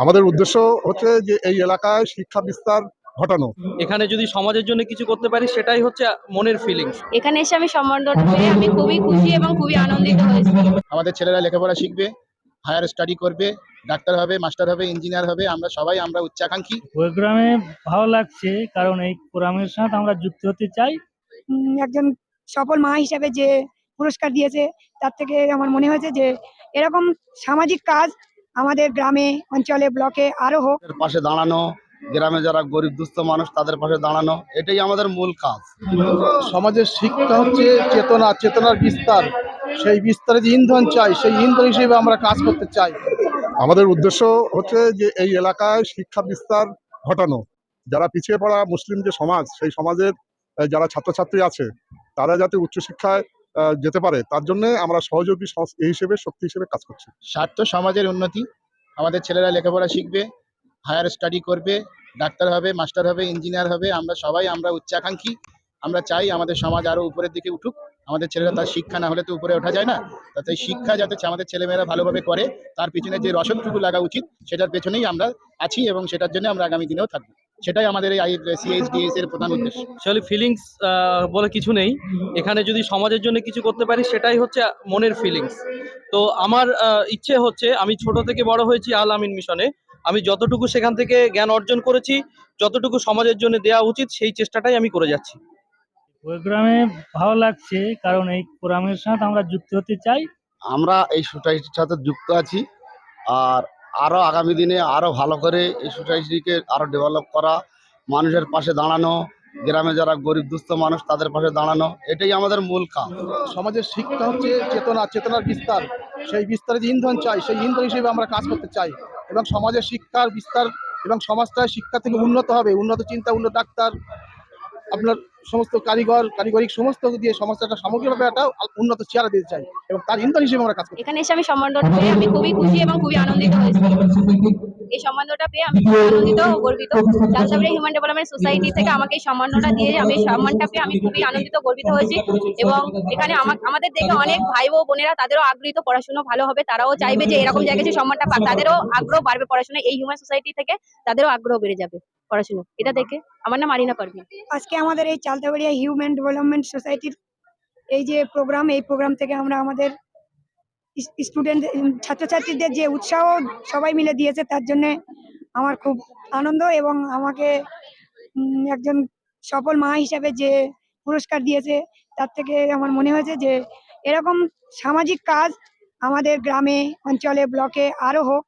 আমাদের উদ্দেশ্য হচ্ছে যে এই এলাকায় শিক্ষা বিস্তার ঘটানো। এখানে যদি সমাজের জন্য কিছু করতে পারি সেটাই হচ্ছে মনের ফিলিংস এখানে এসে আমি সম্মানটা পেয়ে আমি খুবই খুশি এবং খুবই আনন্দিত হয়েছি। আমাদের ছেলেরা লেখাপড়া শিখবে হায়ার স্টাডি করবে ডাক্তার হবে মাস্টার হবে ইঞ্জিনিয়ার হবে আমরা সবাই আমরা উচ্চাকাঙ্ক্ষী। প্রোগ্রামে ভালো লাগছে কারণ এই প্রোগ্রামের সাথে আমরা যুক্ত হতে চাই। উম, একজন সফল মা হিসাবে যে পুরস্কার দিয়েছে তার থেকে আমার মনে হয়েছে যে এরকম সামাজিক কাজ আমাদের গ্রামে অঞ্চলে ব্লকে আরও হোক। পাশে দাঁড়ানো গ্রামে যারা গরিব দুস্থ মানুষ তাদের পাশে দাঁড়ানো এটাই আমাদের মূল কাজ। সমাজের শিক্ষা হচ্ছে চেতনা চেতনার বিস্তার। সেই বিস্তারে যে ইন্ধন চাই সেই ইন্ধন হিসেবে আমরা কাজ করতে চাই। আমাদের উদ্দেশ্য হচ্ছে যে এই এলাকায় শিক্ষা বিস্তার ঘটানো। যারা পিছিয়ে পড়া মুসলিম যে সমাজ সেই সমাজের যারা ছাত্রছাত্রী আছে তারা যাতে উচ্চশিক্ষায় যেতে পারে, তার জন্য আমরা সহযোগী হিসেবে শক্তি হিসেবে কাজ করছি। স্বার্থ সমাজের উন্নতি, আমাদের ছেলেরা লেখাপড়া শিখবে হায়ার স্টাডি করবে, ডাক্তার হবে মাস্টার হবে ইঞ্জিনিয়ার হবে, আমরা সবাই আমরা উচ্চাকাঙ্ক্ষী, আমরা চাই আমাদের সমাজ আরও উপরের দিকে উঠুক, আমাদের ছেলেরা তার শিক্ষা না হলে তো উপরে ওঠা যায় না, তাতে শিক্ষা যাতে আমাদের ছেলেমেয়েরা ভালোভাবে করে, তার পিছনে যে রসদটুকু লাগা উচিত, সেটার পেছনেই আমরা আছি এবং সেটার জন্য আমরা আগামী দিনেও থাকব। সেটাই আমাদের এই সিএইচডিএস এর প্রধান উদ্দেশ্য। অ্যাকচুয়ালি ফিলিংস বলে কিছু নেই। এখানে যদি সমাজের জন্য কিছু করতে পারি সেটাই হচ্ছে মনের ফিলিংস তো আমার ইচ্ছে হচ্ছে আমি ছোট থেকে বড় হয়েছি আল আমিন মিশনে। আমি যতটুকু সেখান থেকে জ্ঞান অর্জন করেছি যতটুকু সমাজের জন্য দেওয়া উচিত সেই চেষ্টাটাই আমি করে যাচ্ছি। প্রোগ্রামে ভালো লাগছে কারণ এই প্রোগ্রামের সাথে আমরা যুক্ত হতে চাই। আমরা এই সোসাইটির সাথে যুক্ত আছি আর আরও আগামী দিনে আরও ভালো করে এই সোসাইটিকে আরও ডেভেলপ করা, মানুষের পাশে দাঁড়ানো, গ্রামে যারা গরিব দুস্থ মানুষ তাদের পাশে দাঁড়ানো, এটাই আমাদের মূল কাজ। সমাজের শিক্ষা হচ্ছে চেতনা, চেতনার বিস্তার। সেই বিস্তারে যে ইন্ধন চাই, সেই ইন্ধন হিসেবে আমরা কাজ করতে চাই। এবং সমাজের শিক্ষার বিস্তার এবং সমাজটা শিক্ষা থেকে উন্নত হবে। উন্নত চিন্তা, উন্নত ডাক্তার আপনার সমস্ত কারিগর, কারিগরিক সমস্ত দিয়ে সমাজটা সামগ্রিকভাবে একটা উন্নত চেহারা দিতে চাই এবং তার ইন্ধন হিসেবে আমরা কাজ চাই। এখানে এসে আমি সম্মানটা পেয়ে আমি খুবই খুশি এবং খুবই আনন্দিত হয়েছি। এই সম্মানটা পেয়ে আমি আনন্দিত গর্বিত। চালসাবড়ি হিউম্যান ডেভেলপমেন্ট সোসাইটি থেকে আমাকে এই সম্মানটা দিয়ে আমি সম্মানটা পেয়ে আমি খুবই আনন্দিত, গর্বিত হয়েছি এবং এখানে আমা- আমাদের দেখে অনেক ভাই ও বোনেরা তাদেরও আগ্রহীত, পড়াশোনা ভালো হবে, তারাও চাইবে যে এরকম জায়গায় যে সম্মানটা পাক তাদেরও আগ্রহ বাড়বে পড়াশোনা এই হিউম্যান সোসাইটি থেকে তাদেরও আগ্রহ বেড়ে যাবে। পড়াশোনা। এটা দেখে আমার নাম আরিনা পারভিন। আজকে আমাদের এই চালতাবাড়িয়া হিউম্যান ডেভেলপমেন্ট সোসাইটির এই যে প্রোগ্রাম এই প্রোগ্রাম থেকে আমরা আমাদের স্টুডেন্ট ছাত্রছাত্রীদের যে উৎসাহ সবাই মিলে দিয়েছে, তার জন্য আমার খুব আনন্দ এবং আমাকে একজন সফল মা হিসাবে যে পুরস্কার দিয়েছে, তার থেকে আমার মনে হয়েছে যে এরকম সামাজিক কাজ আমাদের গ্রামে, অঞ্চলে, ব্লকে আরও হোক